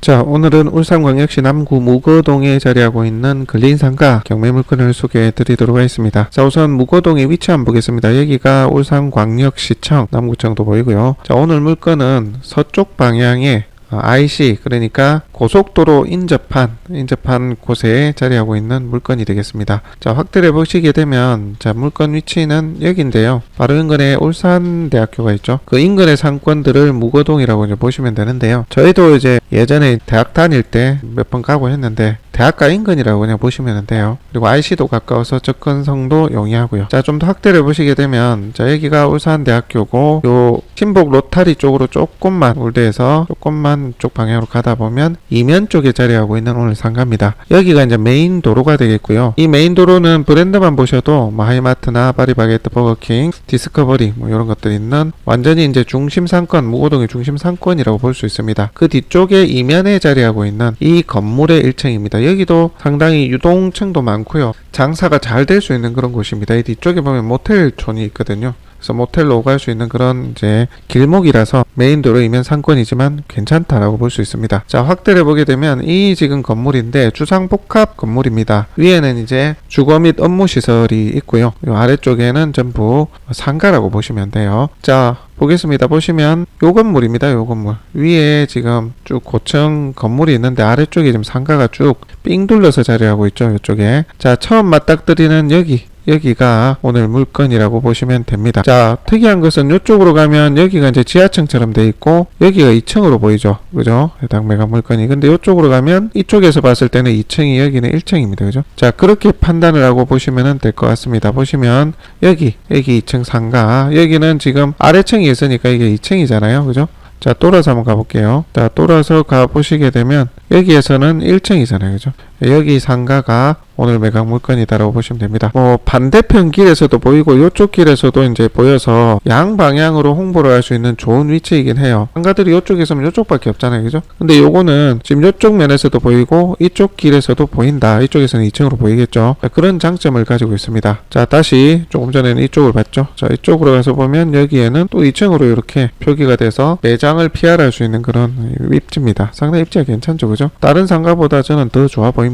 자, 오늘은 울산광역시 남구 무거동에 자리하고 있는 근린상가 경매 물건을 소개해 드리도록 하겠습니다. 자, 우선 무거동의 위치 한번 보겠습니다. 여기가 울산광역시청 남구청도 보이고요. 자, 오늘 물건은 서쪽 방향에 어, IC 그러니까 고속도로 인접한 인접한 곳에 자리하고 있는 물건이 되겠습니다. 자 확대해 보시게 되면 자 물건 위치는 여기인데요. 바로 인근에 울산대학교가 있죠. 그 인근의 상권들을 무거동이라고 이제 보시면 되는데요. 저희도 이제 예전에 대학 다닐 때 몇 번 가고 했는데 대학가 인근이라고 그냥 보시면 돼요. 그리고 IC도 가까워서 접근성도 용이하고요. 자 좀 더 확대를 보시게 되면 자 여기가 울산대학교고 요 신복 로타리 쪽으로 조금만 울대에서 조금만 쪽 방향으로 가다 보면 이면 쪽에 자리하고 있는 오늘 상가입니다. 여기가 이제 메인 도로가 되겠고요. 이 메인 도로는 브랜드만 보셔도 뭐 하이마트나 파리바게뜨 버거킹 디스커버리 뭐 이런 것들이 있는 완전히 이제 중심 상권 무고동의 중심 상권이라고 볼 수 있습니다. 그 뒤쪽에 이면에 자리하고 있는 이 건물의 1층입니다. 여기도 상당히 유동층도 많고요. 장사가 잘 될 수 있는 그런 곳입니다. 이 뒤쪽에 보면 모텔촌이 있거든요. 그래서 모텔로 오갈 수 있는 그런 이제 길목이라서 메인 도로이면 상권이지만 괜찮다라고 볼 수 있습니다. 자 확대를 보게 되면 이 지금 건물인데 주상복합 건물입니다. 위에는 이제 주거 및 업무 시설이 있고요. 요 아래쪽에는 전부 상가라고 보시면 돼요. 자 보겠습니다. 보시면 요 건물입니다. 요 건물 위에 지금 쭉 고층 건물이 있는데 아래쪽에 지금 상가가 쭉 삥 둘러서 자리하고 있죠. 이쪽에 자 처음 맞닥뜨리는 여기 여기가 오늘 물건이라고 보시면 됩니다. 자, 특이한 것은 이쪽으로 가면 여기가 이제 지하층처럼 돼 있고 여기가 2층으로 보이죠. 그죠? 해당 매각 물건이. 근데 이쪽으로 가면 이쪽에서 봤을 때는 2층이 여기는 1층입니다. 그죠? 자, 그렇게 판단을 하고 보시면 될 것 같습니다. 보시면 여기 여기 2층 상가 여기는 지금 아래층이 있으니까 이게 2층이잖아요. 그죠? 자, 돌아서 한번 가볼게요. 자, 돌아서 가보시게 되면 여기에서는 1층이잖아요. 그죠? 여기 상가가 오늘 매각 물건이다라고 보시면 됩니다. 뭐 반대편 길에서도 보이고 이쪽 길에서도 이제 보여서 양 방향으로 홍보를 할 수 있는 좋은 위치이긴 해요. 상가들이 이쪽에서는 이쪽밖에 없잖아요. 그죠? 근데 요거는 지금 이쪽 면에서도 보이고 이쪽 길에서도 보인다. 이쪽에서는 2층으로 보이겠죠. 자, 그런 장점을 가지고 있습니다. 자, 다시 조금 전에는 이쪽을 봤죠. 자, 이쪽으로 가서 보면 여기에는 또 2층으로 이렇게 표기가 돼서 매장을 PR할 수 있는 그런 입지입니다. 상당히 입지가 괜찮죠. 그죠? 다른 상가보다 저는 더 좋아 보입니다.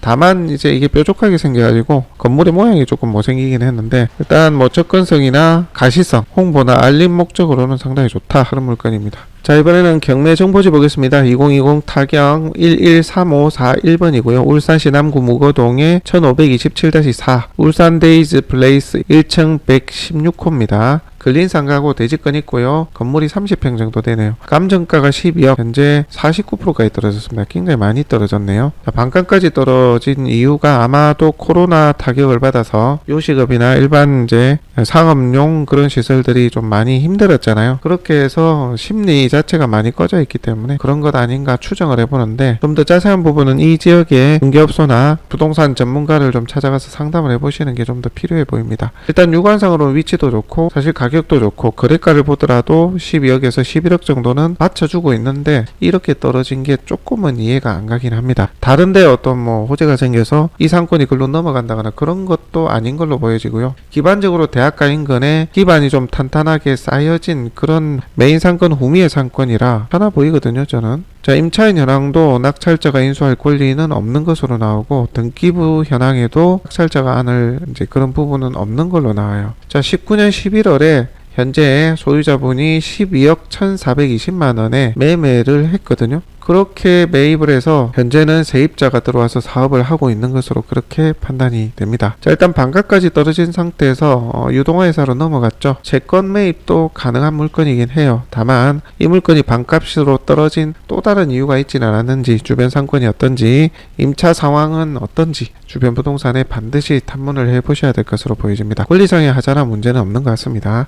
다만 이제 이게 뾰족하게 생겨가지고 건물의 모양이 조금 못생기긴 했는데 일단 뭐 접근성이나 가시성, 홍보나 알림 목적으로는 상당히 좋다 하는 물건입니다. 자 이번에는 경매 정보지 보겠습니다. 2020 타경 113541번이고요. 울산시 남구 무거동의 1527-4 울산 데이즈 플레이스 1층 116호입니다. 근린 상가고 대지권 있고요. 건물이 30평 정도 되네요. 감정가가 12억, 현재 49%까지 떨어졌습니다. 굉장히 많이 떨어졌네요. 자, 반감까지 떨어진 이유가 아마도 코로나 타격을 받아서 요식업이나 일반 이제 상업용 그런 시설들이 좀 많이 힘들었잖아요. 그렇게 해서 심리 자체가 많이 꺼져 있기 때문에 그런 것 아닌가 추정을 해보는데 좀 더 자세한 부분은 이 지역의 중개업소나 부동산 전문가를 좀 찾아가서 상담을 해보시는 게 좀 더 필요해 보입니다. 일단 유관상으로 위치도 좋고 사실 가격 도 좋고 거래가를 보더라도 12억에서 11억 정도는 맞춰주고 있는데 이렇게 떨어진 게 조금은 이해가 안 가긴 합니다. 다른데 어떤 뭐 호재가 생겨서 이 상권이 글로 넘어간다거나 그런 것도 아닌 걸로 보여지고요. 기반적으로 대학가 인근에 기반이 좀 탄탄하게 쌓여진 그런 메인 상권 후미의 상권이라 편하 보이거든요. 저는. 자, 임차인 현황도 낙찰자가 인수할 권리는 없는 것으로 나오고 등기부 현황에도 낙찰자가 안을 이제 그런 부분은 없는 걸로 나와요. 자, 19년 11월에 현재 소유자분이 12억 1,420만 원에 매매를 했거든요. 그렇게 매입을 해서 현재는 세입자가 들어와서 사업을 하고 있는 것으로 그렇게 판단이 됩니다. 자, 일단 반가까지 떨어진 상태에서 어, 유동화회사로 넘어갔죠. 채권 매입도 가능한 물건이긴 해요. 다만 이 물건이 반값으로 떨어진 또 다른 이유가 있지는 않았는지 주변 상권이 어떤지 임차 상황은 어떤지 주변 부동산에 반드시 탐문을 해보셔야 될 것으로 보여집니다. 권리상의 하자나 문제는 없는 것 같습니다.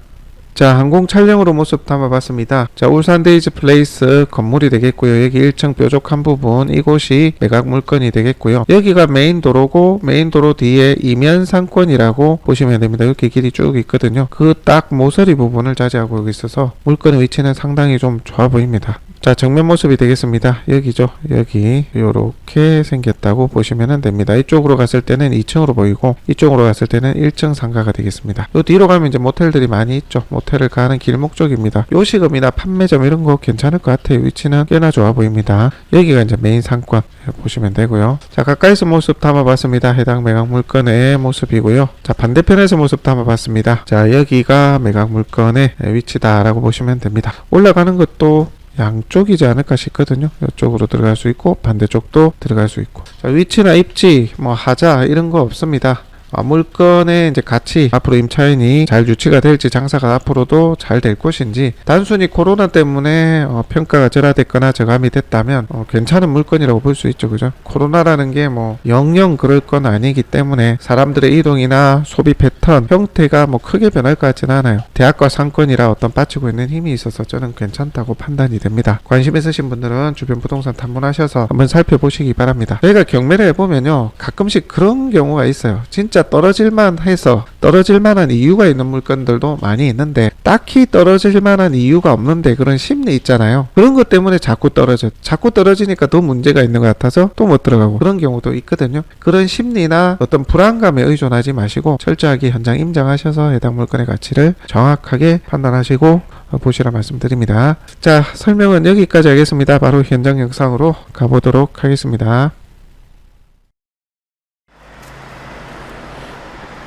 자, 항공 촬영으로 모습 담아봤습니다. 자, 울산 데이즈 플레이스 건물이 되겠고요. 여기 1층 뾰족한 부분, 이곳이 매각 물건이 되겠고요. 여기가 메인 도로고, 메인 도로 뒤에 이면 상권이라고 보시면 됩니다. 이렇게 길이 쭉 있거든요. 그 딱 모서리 부분을 차지하고 있어서 물건의 위치는 상당히 좀 좋아 보입니다. 자, 정면 모습이 되겠습니다. 여기죠. 여기 이렇게 생겼다고 보시면 됩니다. 이쪽으로 갔을 때는 2층으로 보이고 이쪽으로 갔을 때는 1층 상가가 되겠습니다. 요 뒤로 가면 이제 모텔들이 많이 있죠. 모텔을 가는 길목 쪽입니다. 요식업이나 판매점 이런 거 괜찮을 것 같아요. 위치는 꽤나 좋아 보입니다. 여기가 이제 메인 상권 보시면 되고요. 자, 가까이서 모습 담아봤습니다. 해당 매각 물건의 모습이고요. 자, 반대편에서 모습 담아봤습니다. 자, 여기가 매각 물건의 위치다 라고 보시면 됩니다. 올라가는 것도 양쪽이지 않을까 싶거든요. 이쪽으로 들어갈 수 있고 반대쪽도 들어갈 수 있고. 자, 위치나 입지, 뭐 하자 이런 거 없습니다. 아, 물건의 이제 가치 앞으로 임차인이 잘 유치가 될지 장사가 앞으로도 잘 될 것인지 단순히 코로나 때문에 어, 평가가 절하됐거나 저감이 됐다면 어, 괜찮은 물건이라고 볼 수 있죠. 그죠? 코로나라는 게 뭐 영영 그럴 건 아니기 때문에 사람들의 이동이나 소비 패턴 형태가 뭐 크게 변할 것 같지는 않아요. 대학과 상권이라 어떤 빠지고 있는 힘이 있어서 저는 괜찮다고 판단이 됩니다. 관심 있으신 분들은 주변 부동산 탐문하셔서 한번 살펴보시기 바랍니다. 저희가 경매를 해보면요 가끔씩 그런 경우가 있어요. 진짜 떨어질만 해서 떨어질 만한 이유가 있는 물건들도 많이 있는데 딱히 떨어질 만한 이유가 없는데 그런 심리 있잖아요. 그런 것 때문에 자꾸 떨어져. 자꾸 떨어지니까 더 문제가 있는 것 같아서 또 못 들어가고 그런 경우도 있거든요. 그런 심리나 어떤 불안감에 의존하지 마시고 철저하게 현장 임장하셔서 해당 물건의 가치를 정확하게 판단하시고 어, 보시라 말씀드립니다. 자, 설명은 여기까지 하겠습니다. 바로 현장 영상으로 가보도록 하겠습니다.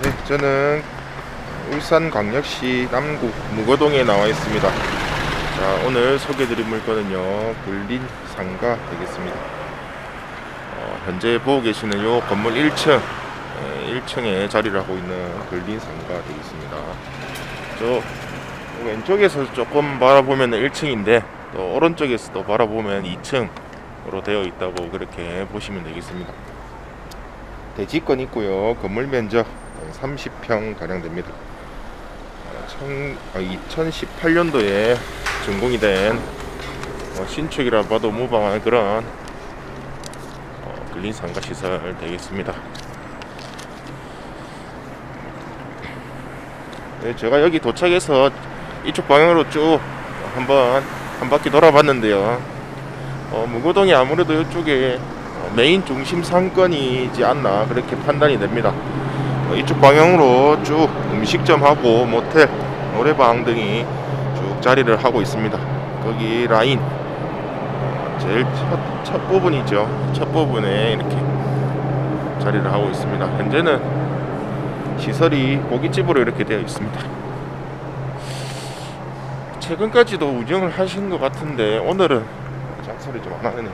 네, 저는 울산광역시 남구 무거동에 나와 있습니다. 자, 오늘 소개드릴 물건은요, 불린 상가 되겠습니다. 어, 현재 보고 계시는 요 건물 1층, 1층에 자리를 하고 있는 불린 상가 되겠습니다. 저 왼쪽에서 조금 바라보면 1층인데, 또 오른쪽에서 또 바라보면 2층으로 되어 있다고 그렇게 보시면 되겠습니다. 대지권 있고요. 건물 면적 30평 가량 됩니다. 어, 천, 2018년도에 준공이 된 어, 신축이라 봐도 무방한 그런 어, 근린 상가 시설 되겠습니다. 네, 제가 여기 도착해서 이쪽 방향으로 쭉 한번 한 바퀴 돌아봤는데요. 어, 무고동이 아무래도 이쪽에 어, 메인 중심 상권이지 않나 그렇게 판단이 됩니다. 어, 이쪽 방향으로 쭉 음식점하고 모텔, 노래방 등이 쭉 자리를 하고 있습니다. 거기 라인 어, 제일 첫, 첫 부분이죠. 첫 부분에 이렇게 자리를 하고 있습니다. 현재는 시설이 고깃집으로 이렇게 되어 있습니다. 최근까지도 운영을 하신 것 같은데 오늘은 장소리 좀 안 하네요.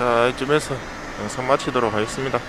자 이쯤에서 영상 마치도록 하겠습니다